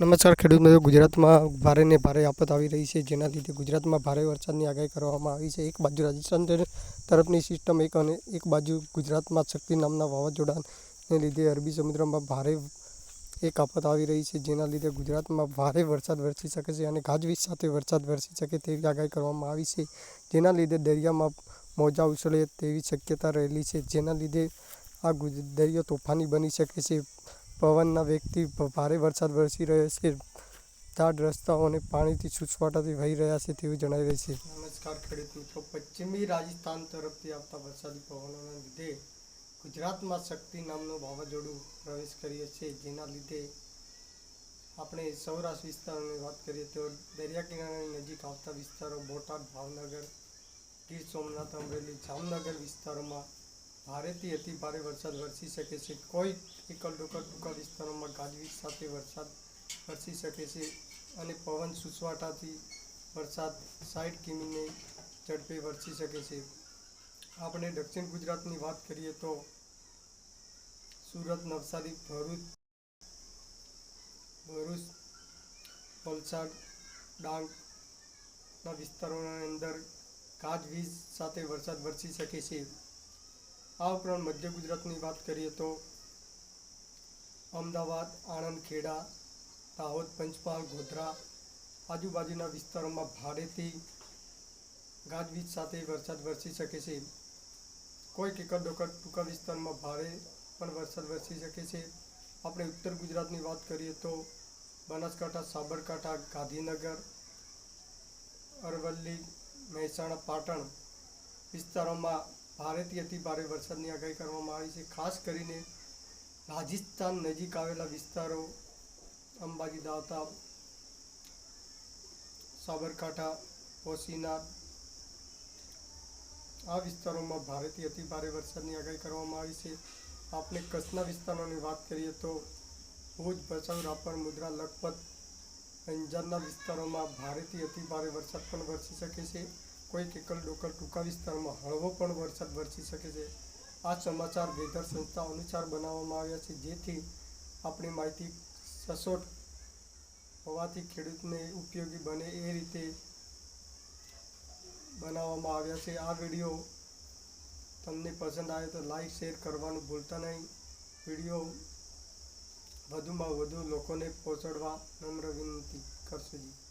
નમસ્કાર, ખેડૂત મિત્રો. ગુજરાતમાં ભારે ને ભારે આફત આવી રહી છે. જેના લીધે ગુજરાતમાં ભારે વરસાદની આગાહી કરવામાં આવી છે. એક બાજુ રાજસ્થાન તરફની સિસ્ટમ એક અને એક બાજુ ગુજરાતમાં શક્તિ નામના વાવાઝોડાને લીધે અરબી સમુદ્રમાં ભારે એક આફત આવી રહી છે. જેના લીધે ગુજરાતમાં ભારે વરસાદ વરસી શકે છે અને ગાજવીજ સાથે વરસાદ વરસી શકે તેવી આગાહી કરવામાં આવી છે. જેના લીધે દરિયામાં મોજા ઉછળે તેવી શક્યતા રહેલી છે. જેના લીધે આ ગુજ- દરિયો તોફાની બની શકે છે. પવનના વેગથી ભારે વરસાદ વરસી રહ્યો છે. ઝાડ રસ્તાઓને પાણીથી છૂછવાટાથી વહી રહ્યા છે તેવું જણાવે છે. નમસ્કાર ખેડૂત મિત્રો. પશ્ચિમી રાજસ્થાન તરફથી આવતા વરસાદી પવનોના લીધે ગુજરાતમાં શક્તિ નામનું વાવાઝોડું પ્રવેશ કર્યો છે. જેના લીધે આપણે સૌરાષ્ટ્ર વિસ્તારોની વાત કરીએ તો દરિયા કિનારાની નજીક આવતા વિસ્તારો બોટાદ, ભાવનગર, ગીર સોમનાથ, અમરેલી, જામનગર વિસ્તારોમાં ભારેથી અતિ ભારે વરસાદ વરસી શકે છે. કોઈ એકલ ડોકલ ટૂંકા વિસ્તારોમાં ગાજવીજ સાથે વરસાદ વરસી શકે છે અને પવન સુસવાટાથી વરસાદ સાઠ કિમીને ઝડપે વરસી શકે છે. આપણે દક્ષિણ ગુજરાતની વાત કરીએ તો સુરત, નવસારી, ભરૂચ ભરૂચ, વલસાડ ડાંગના વિસ્તારોની અંદર ગાજવીજ સાથે વરસાદ વરસી શકે છે. આ ઉપરાંત મધ્ય ગુજરાતની વાત કરીએ તો અમદાવાદ આણંદ ખેડા દાહોદ, પંચમહાલ, ગોધરા આજુબાજુના વિસ્તારોમાં ભારેથી ગાજવીજ સાથે વરસાદ વરસી શકે છે. કોઈક એકર વખત ટૂંકા વિસ્તારમાં ભારે પણ વરસાદ વરસી શકે છે. આપણે ઉત્તર ગુજરાતની વાત કરીએ તો બનાસકાંઠા, સાબરકાંઠા, ગાંધીનગર, અરવલ્લી, મહેસાણા, પાટણ વિસ્તારોમાં ભારેથી અતિ ભારે વરસાદની આગાહી કરવામાં આવી છે. ખાસ કરીને રાજસ્થાન નજીક આવેલા વિસ્તારો, અંબાજી, દાવતા, સાબરકાંઠા ઓસીના આ વિસ્તારોમાં ભારેથી અતિ ભારે વરસાદની આગાહી કરવામાં આવી છે. આપણે કચ્છના વિસ્તારોની વાત કરીએ તો ભુજ, ભચાઉ, રાપર, મુદ્રા, લખપત, અંજારના વિસ્તારોમાં ભારેથી અતિ ભારે વરસાદ પણ વરસી શકે છે. કોઈક એકલ ડોકલ ટૂંકા વિસ્તારમાં હળવો પણ વરસાદ વરસી શકે છે. આ સમાચાર વેધર સંસ્થા અનુસાર બનાવવામાં આવ્યા છે, જેથી આપણી માહિતી સચોટ હોવાથી ખેડૂતને ઉપયોગી બને એ રીતે બનાવવામાં આવ્યા છે. આ વીડિયો તમને પસંદ આવે તો લાઈક, શેર કરવાનું ભૂલતા નહીં. વીડિયો વધુમાં વધુ લોકોને પહોંચાડવા નમ્ર વિનંતી કરશું જી.